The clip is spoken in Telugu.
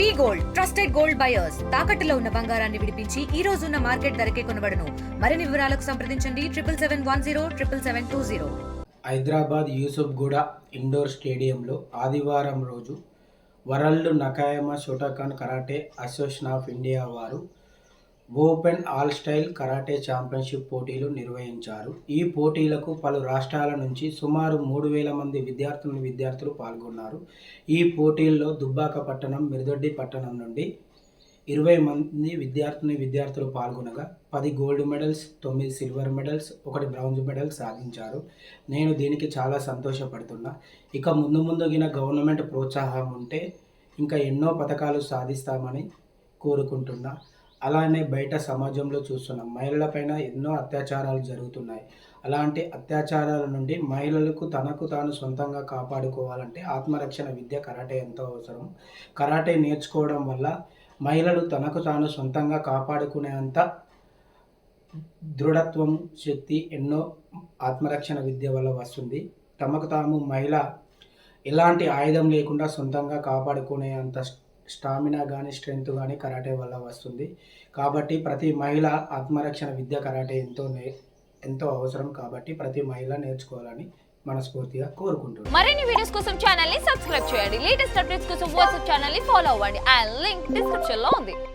V Gold trusted gold buyers. తాకట్టులో ఉన్న బంగారాన్ని విడిపించి ఈ రోజు ఉన్న మార్కెట్ ధరకే కొనబడను. మరిన్ని వివరాలకు సంప్రదించండి. Triple seven one zero triple seven two zero. Hyderabad Yousufguda indoor స్టేడియంలో ఆదివారం రోజు World Nakayama Shotokan Karate Association of India వారు open all style karate championship పోటీలు నిర్వహించారు. ఈ పోటీలకు పలు రాష్ట్రాల నుంచి సుమారు మూడు వేల మంది విద్యార్థులు విద్యార్థులు పాల్గొన్నారు. ఈ పోటీల్లో దుబ్బాక పట్టణం మిర్దొడ్డి పట్టణం నుండి ఇరవై మంది విద్యార్థిని విద్యార్థులు పాల్గొనగా పది గోల్డ్ మెడల్స్ తొమ్మిది సిల్వర్ మెడల్స్ ఒకటి బ్రౌంజ్ మెడల్ సాధించారు. నేను దీనికి చాలా సంతోషపడుతున్నా. ఇక ముందు ముందుగిన గవర్నమెంట్ ప్రోత్సాహం ఉంటే ఇంకా ఎన్నో పథకాలు సాధిస్తామని కోరుకుంటున్నా. అలానే బయట సమాజంలో చూస్తున్నాం. మహిళలపైన ఎన్నో అత్యాచారాలు జరుగుతున్నాయి. అలాంటి అత్యాచారాల నుండి మహిళలకు తనకు తాను సొంతంగా కాపాడుకోవాలంటే ఆత్మరక్షణ విద్య కరాటే ఎంతో అవసరం. కరాటే నేర్చుకోవడం వల్ల మహిళలు తనకు తాను సొంతంగా కాపాడుకునేంత దృఢత్వం శక్తి ఎన్నో ఆత్మరక్షణ విద్య వల్ల వస్తుంది. తమకు తాము మహిళ ఎలాంటి ఆయుధం లేకుండా సొంతంగా కాపాడుకునే అంత స్టామినా కానీ స్ట్రెంగ్త్ కానీ కరాటే వల్ల వస్తుంది. కాబట్టి ప్రతి మహిళ ఆత్మరక్షణ విద్య కరాటే ఎంతో నే ఎంతో అవసరం కాబట్టి ప్రతి మహిళ నేర్చుకోవాలని మనస్ఫూర్తిగా కోరుకుంటున్నాను. మరిన్ని వీడియోస్ కోసం ఛానల్ని సబ్స్క్రైబ్ చేయండి. లేటెస్ట్ అప్డేట్స్ కోసం వాట్సాప్ ఛానల్ని ఫాలో అవ్వండి. అండ్ లింక్ డిస్క్రిప్షన్లో ఉంది.